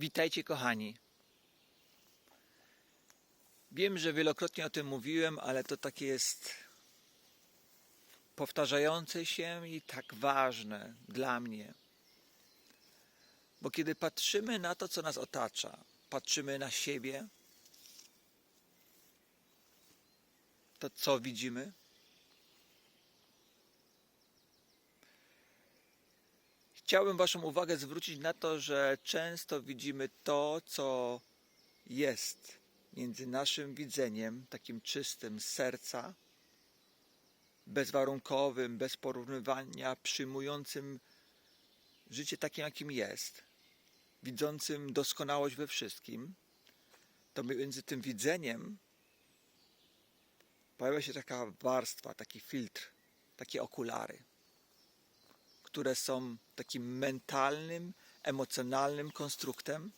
Witajcie kochani. Wiem, że wielokrotnie o tym mówiłem, ale to takie jest powtarzające się i tak ważne dla mnie. Bo kiedy patrzymy na to, co nas otacza, patrzymy na siebie, to co widzimy? Chciałbym Waszą uwagę zwrócić na to, że często widzimy to, co jest między naszym widzeniem, takim czystym z serca, bezwarunkowym, bez porównywania, przyjmującym życie takim, jakim jest, widzącym doskonałość we wszystkim, to między tym widzeniem pojawia się taka warstwa, taki filtr, takie okulary które są takim mentalnym, emocjonalnym konstruktem,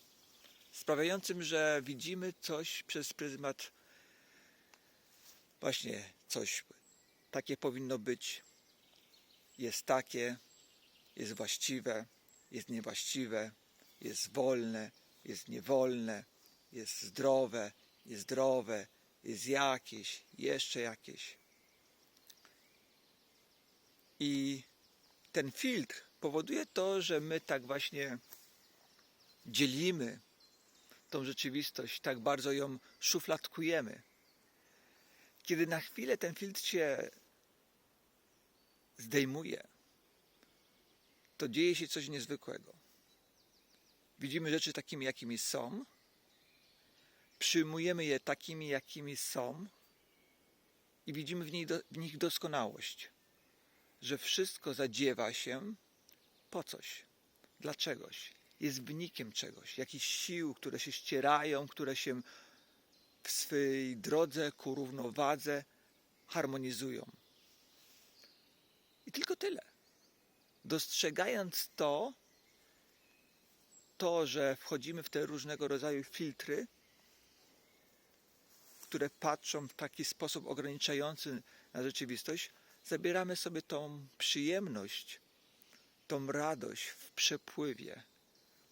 sprawiającym, że widzimy coś przez pryzmat właśnie coś takie powinno być, jest takie, jest właściwe, jest niewłaściwe, jest wolne, jest niewolne, jest zdrowe, jest zdrowe, jest jakieś, jeszcze jakieś. I ten filtr powoduje to, że my tak właśnie dzielimy tą rzeczywistość, tak bardzo ją szufladkujemy. Kiedy na chwilę ten filtr się zdejmuje, to dzieje się coś niezwykłego. Widzimy rzeczy takimi, jakimi są, przyjmujemy je takimi, jakimi są i widzimy w nich, w nich doskonałość że wszystko zadziewa się po coś, dla czegoś, jest wynikiem czegoś, jakichś sił, które się ścierają, które się w swej drodze ku równowadze harmonizują. I tylko tyle. Dostrzegając to, to, że wchodzimy w te różnego rodzaju filtry, które patrzą w taki sposób ograniczający na rzeczywistość, zabieramy sobie tą przyjemność, tą radość w przepływie,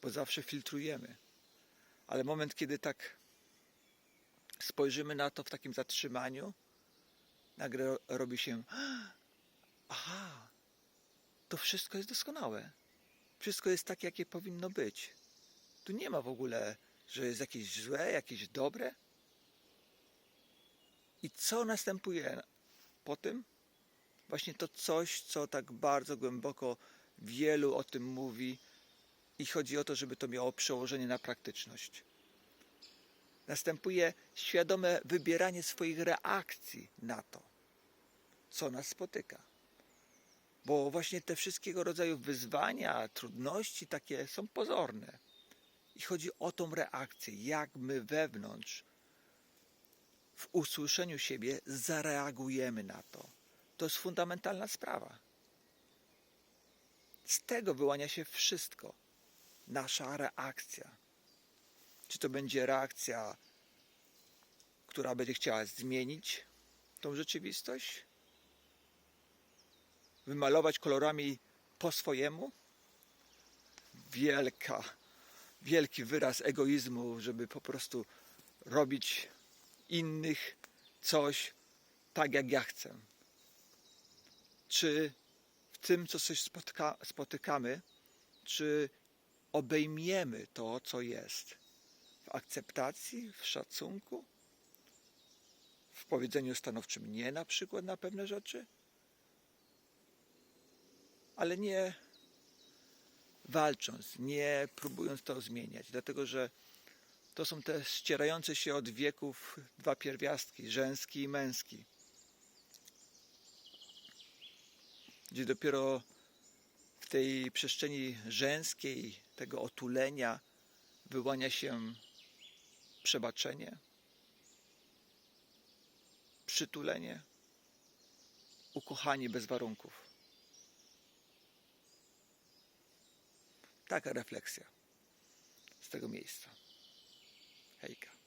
bo zawsze filtrujemy. Ale moment, kiedy tak spojrzymy na to w takim zatrzymaniu, nagle robi się aha, to wszystko jest doskonałe. Wszystko jest tak, jakie powinno być. Tu nie ma w ogóle, że jest jakieś złe, jakieś dobre. I co następuje po tym? Właśnie to coś, co tak bardzo głęboko wielu o tym mówi i chodzi o to, żeby to miało przełożenie na praktyczność. Następuje świadome wybieranie swoich reakcji na to, co nas spotyka. Bo właśnie te wszystkiego rodzaju wyzwania, trudności takie są pozorne. I chodzi o tą reakcję, jak my wewnątrz w usłyszeniu siebie zareagujemy na to to jest fundamentalna sprawa. Z tego wyłania się wszystko. Nasza reakcja. Czy to będzie reakcja, która będzie chciała zmienić tą rzeczywistość? Wymalować kolorami po swojemu? Wielka, wielki wyraz egoizmu, żeby po prostu robić innych coś tak, jak ja chcę czy w tym, co coś spotka, spotykamy, czy obejmiemy to, co jest w akceptacji, w szacunku, w powiedzeniu stanowczym nie na przykład na pewne rzeczy, ale nie walcząc, nie próbując to zmieniać, dlatego że to są te ścierające się od wieków dwa pierwiastki, żeński i męski. Gdzie dopiero w tej przestrzeni żeńskiej, tego otulenia, wyłania się przebaczenie, przytulenie, ukochanie bez warunków. Taka refleksja z tego miejsca. Hejka.